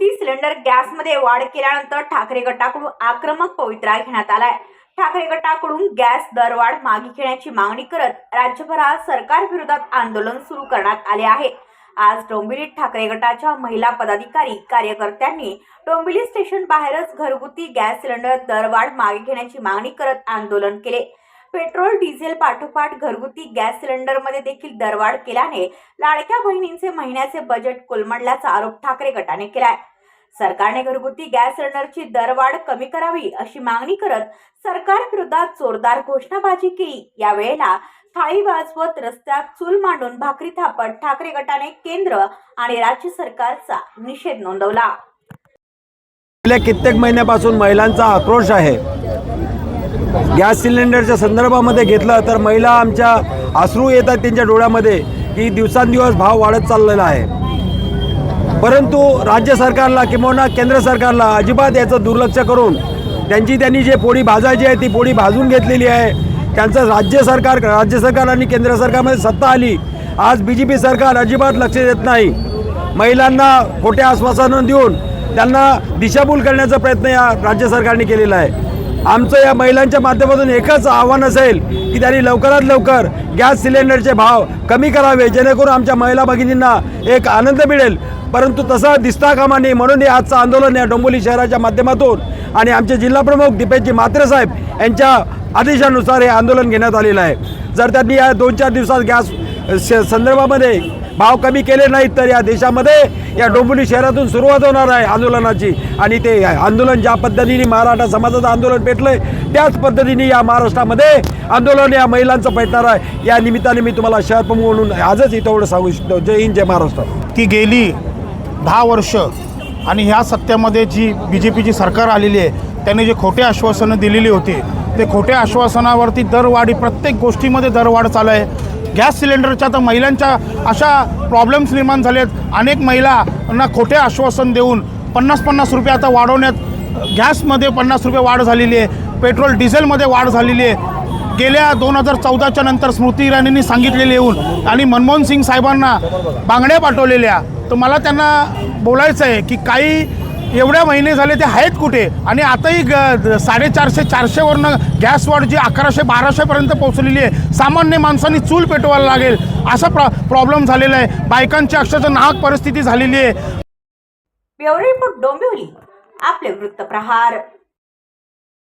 घरगुती सिलेंडर गॅसमध्ये वाढ केल्यानंतर ठाकरे गटाकडून आक्रमक पवित्रा घेण्यात आलाय. ठाकरे गटाकडून गॅस दरवाढ मागे घेण्याची मागणी करत राज्यभरात सरकार विरोधात आंदोलन सुरू करण्यात आले आहे. आज डोंबिवलीत ठाकरे गटाच्या महिला पदाधिकारी कार्यकर्त्यांनी डोंबिवली स्टेशन बाहेरच घरगुती गॅस सिलेंडर दरवाढ मागे घेण्याची मागणी करत आंदोलन केले. पेट्रोल डिझेल पाठोपाठ घरगुती गॅस सिलेंडरमध्ये देखील दरवाढ केल्याने लाडक्या बहिणींचे महिन्याचे बजेट कोलमडल्याचा आरोप ठाकरे गटाने केलाय. सरकारने घरगुती गॅस सिलेंडरची दरवाढ कमी करावी अशी मागणी करत सरकार विरोधात जोरदार घोषणाबाजी केली. या वेळेला थाळी वाजवत रस्त्यात चूल मांडून भाकरी थापट ठाकरे गटाने केंद्र आणि राज्य सरकारचा निषेध नोंदवला. गेल्या कित्येक महिन्यापासून महिलांचा आक्रोश आहे. गॅस सिलेंडरच्या संदर्भामध्ये घेतलं तर महिला आमच्या अश्रू येतात त्यांच्या डोळ्यामध्ये. की दिवसांदिवस भाव वाढत चाललेला आहे. परंतु राज्य सरकारला किंवा केंद्र सरकारला अजिबात याचं दुर्लक्ष करून त्यांची त्यांनी जे पोळी भाजायची आहे ती पोळी भाजून घेतलेली आहे. त्यांचं राज्य सरकार राज्य सरकार आणि केंद्र सरकारमध्ये सत्ता आली. आज बी जे पी सरकार अजिबात लक्ष देत नाही. महिलांना खोट्या आश्वासनं देऊन त्यांना दिशाभूल करण्याचा प्रयत्न या राज्य सरकारने केलेला आहे. आमचं या महिलांच्या माध्यमातून एकच आव्हान असेल की त्यांनी लवकरात लवकर गॅस सिलेंडरचे भाव कमी करावे जेणेकरून आमच्या महिला भगिनींना एक आनंद मिळेल. परंतु तसं दिसता कामा नये म्हणून हे आजचं आंदोलन या डोंबोली शहराच्या माध्यमातून आणि आमचे जिल्हाप्रमुख दीपेशजी म्हात्रे साहेब यांच्या आदेशानुसार हे आंदोलन घेण्यात आलेलं आहे. जर त्यांनी या दोन चार दिवसात गॅस संदर्भामध्ये भाव कमी केले नाहीत तर या देशामध्ये या डोंबिवली शहरातून सुरुवात होणार आहे आंदोलनाची. आणि ते आंदोलन ज्या पद्धतीने मराठा समाजाचं आंदोलन पेटलंय त्याच पद्धतीने या महाराष्ट्रामध्ये आंदोलन या महिलांचं पेटणार आहे. या निमित्ताने मी तुम्हाला शहर प्रमुख म्हणून आजच इथं एवढं सांगू इच्छितो. जय हिंद जय महाराष्ट्र. ती गेली दहा वर्ष आणि ह्या सत्तेमध्ये जी बी जे पीची सरकार आलेली आहे त्यांनी जे खोटे आश्वासनं दिलेली होती ते खोट्या आश्वासनावरती दरवाढी प्रत्येक गोष्टीमध्ये दरवाढ चालू आहे. गॅस सिलेंडरच्या तर महिलांच्या अशा प्रॉब्लेम्स निर्माण झालेत. अनेक महिलांना खोटे आश्वासन देऊन पन्नास पन्नास रुपये आता वाढवण्यात गॅसमध्ये पन्नास रुपये वाढ झालेली आहे. पेट्रोल डिझेलमध्ये वाढ झालेली आहे. गेल्या दोन हजार चौदाच्या नंतर स्मृती इराणींनी सांगितलेले येऊन आणि मनमोहन सिंग साहेबांना बांगड्या पाठवलेल्या. तर मला त्यांना बोलायचं आहे की काही एवढ्या महिने झाले ते आहेत कुठे? आणि आताही ग साडेचारशे चारशेवरनं गॅस वाढ जी अकराशे बाराशेपर्यंत पोहोचलेली आहे सामान्य माणसांनी चूल पेटवायला लागेल. असा प्रॉ प्रॉब्लेम झालेला आहे. बायकांची अक्षरशः नाहक परिस्थिती झालेली आहे. डोंबिवली. आपले वृत्तप्रहार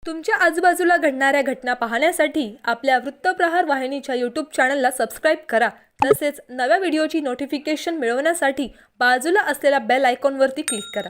तुमच्या आजूबाजूला घडणाऱ्या घटना पाहण्यासाठी आपल्या वृत्तप्रहार वाहिनीच्या यूट्यूब चॅनलला सबस्क्राईब करा. तसेच नव्या व्हिडिओची नोटिफिकेशन मिळवण्यासाठी बाजूला असलेल्या बेल आयकॉनवरती क्लिक करा.